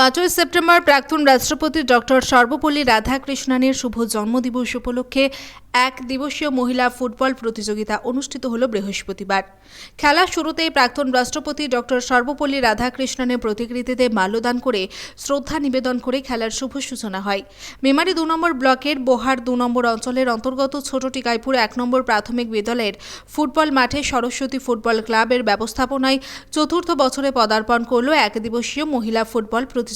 পাঁচই সেপ্টেম্বর প্রাক্তন রাষ্ট্রপতি ডক্টর সর্বপল্লী রাধাকৃষ্ণনের শুভ জন্মদিবস উপলক্ষে এক দিবসীয় মহিলা ফুটবল প্রতিযোগিতা অনুষ্ঠিত হল বৃহস্পতিবার। খেলার শুরুতেই প্রাক্তন রাষ্ট্রপতি ডক্টর সর্বপল্লী রাধাকৃষ্ণনের প্রতিকৃতিতে মাল্যদান করে শ্রদ্ধা নিবেদন করে খেলার শুভ সূচনা হয়। মেমারি দু নম্বর ব্লকের বোহার দু নম্বর অঞ্চলের অন্তর্গত ছোট টিকাইপুর এক নম্বর প্রাথমিক বিদ্যালয়ের ফুটবল মাঠে সরস্বতী ফুটবল ক্লাবের ব্যবস্থাপনায় চতুর্থ বছরে পদার্পণ করল এক দিবসীয় মহিলা ফুটবল প্রতিযোগিতা।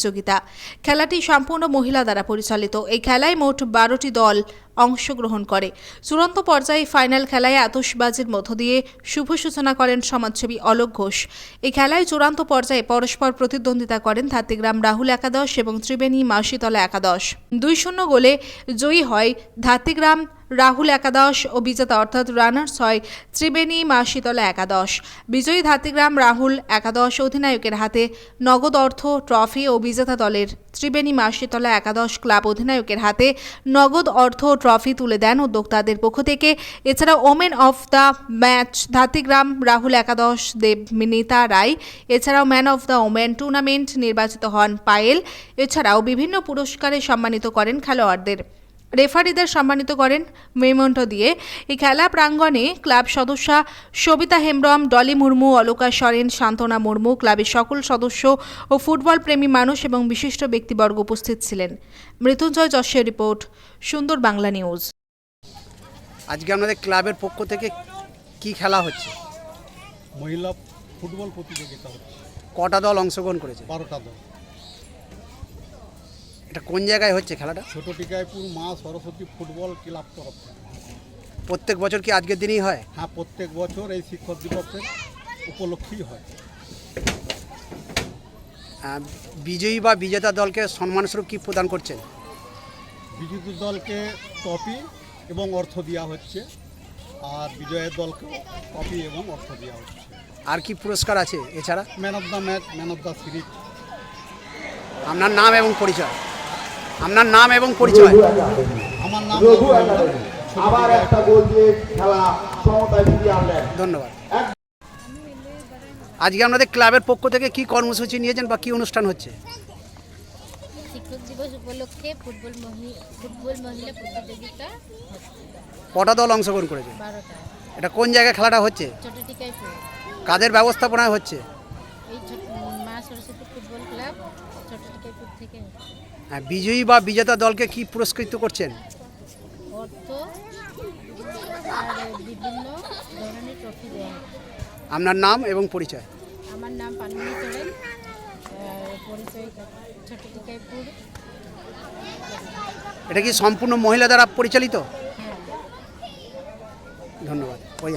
খেলাটি সম্পূর্ণ মহিলা দ্বারা পরিচালিত। এই খেলায় মোট বারোটি দল অংশগ্রহণ করে। চূড়ান্ত পর্যায়ে ফাইনাল খেলায় আতশবাজির মধ্য দিয়ে শুভ সূচনা করেন সমাজসেবী অলোক ঘোষ। এই খেলায় চূড়ান্ত পর্যায়ে পরস্পর প্রতিদ্বন্দ্বিতা করেন ধাত্রিগ্রাম রাহুল একাদশ এবং ত্রিবেণী মাসিতলা একাদশ। দুই শূন্য গোলে জয়ী হয় ধাত্রিগ্রাম রাহুল একাদশ ও বিজেতা অর্থাৎ রানার্স হয় ত্রিবেণী মা শীতলা একাদশ। বিজয়ী ধাত্রিগ্রাম রাহুল একাদশ অধিনায়কের হাতে নগদ অর্থ, ট্রফি ও বিজেতা দলের ত্রিবেণী মা শীতলা একাদশ ক্লাব অধিনায়কের হাতে নগদ অর্থ ট্রফি তুলে দেন উদ্যোক্তাদের পক্ষ থেকে। এছাড়া women of the match Dhatrigram Rahul Ekadash Deb Minita Ray, এছাড়াও man of the women tournament নির্বাচিত হন পায়েল। এছাড়াও বিভিন্ন পুরস্কারে সম্মানিত করেন খেলোয়াড়দের। রেফারিদের সম্মানিত করেন মেমন্ট দিয়ে। এই খেলা প্রাঙ্গণে ক্লাব সদস্যা সবিতা হেমব্রম ডলি মুর্মু অলকা সরেন শান্তনা মুর্মু ক্লাবের সকল সদস্য ও ফুটবল প্রেমী মানুষ এবং বিশিষ্ট ব্যক্তিবর্গ উপস্থিত ছিলেন। মৃত্যুঞ্জয় যশের রিপোর্ট সুন্দর বাংলা নিউজ। আজকে আমাদের ক্লাবের পক্ষ থেকে কি খেলা হচ্ছে? মহিলা ফুটবল প্রতিযোগিতা হচ্ছে। কটা দল অংশগ্রহণ করেছে? বারোটা দল। এটা কোন জায়গায় হচ্ছে খেলাটা? ছোট টিকাইপুর মা সরস্বতী ফুটবল ক্লাব তরফ। প্রত্যেক বছর কি আজকের দিনই হয়? হ্যাঁ প্রত্যেক বছর এই শিক্ষক দিবসের উপলক্ষেই হয়। আহ, বিজয়ী বা বিজেতা দলকে সম্মানস্বরূপ কি প্রদান করছেন? বিজেতা দলকে ট্রফি এবং অর্থ দেওয়া হচ্ছে আর বিজয়ের দলকে ট্রফি এবং অর্থ দেওয়া হচ্ছে। আর কি পুরস্কার আছে এছাড়া? Man of the match man of the series. আপনার নাম এবং পরিচয়। আপনার নাম এবং পরিচয়। আমার নাম আবার একটা গোল দিয়ে খেলা সমতায় ফিরিয়ে আনলেন। ধন্যবাদ। আজকে আপনাদের ক্লাবের পক্ষ থেকে কি কর্মসূচি নিয়েছেন বা কি অনুষ্ঠান হচ্ছে? শিক্ষক দিবস উপলক্ষে ফুটবল ফুটবল মহিলা প্রতিযোগিতা কটা দল অংশগ্রহণ করেছে? এটা কোন জায়গায় খেলাটা হচ্ছে? কাদের ব্যবস্থাপনায় হচ্ছে এই ছোট মা সরস্বতী ফুটবল ক্লাব ছোট টিকাইপুর থেকে। হ্যাঁ, বিজয়ী বা বিজেতা দলকে কি পুরস্কৃত করছেন? অর্থ আর বিভিন্ন ধরনের ট্রফি দেওয়া আপনার নাম এবং পরিচয়? আমার নাম পানমণি সোরেন। পরিচয় ছোট টিকাইপুর এটা কি সম্পূর্ণ মহিলা দ্বারা পরিচালিত? হ্যাঁ। ধন্যবাদ। ওই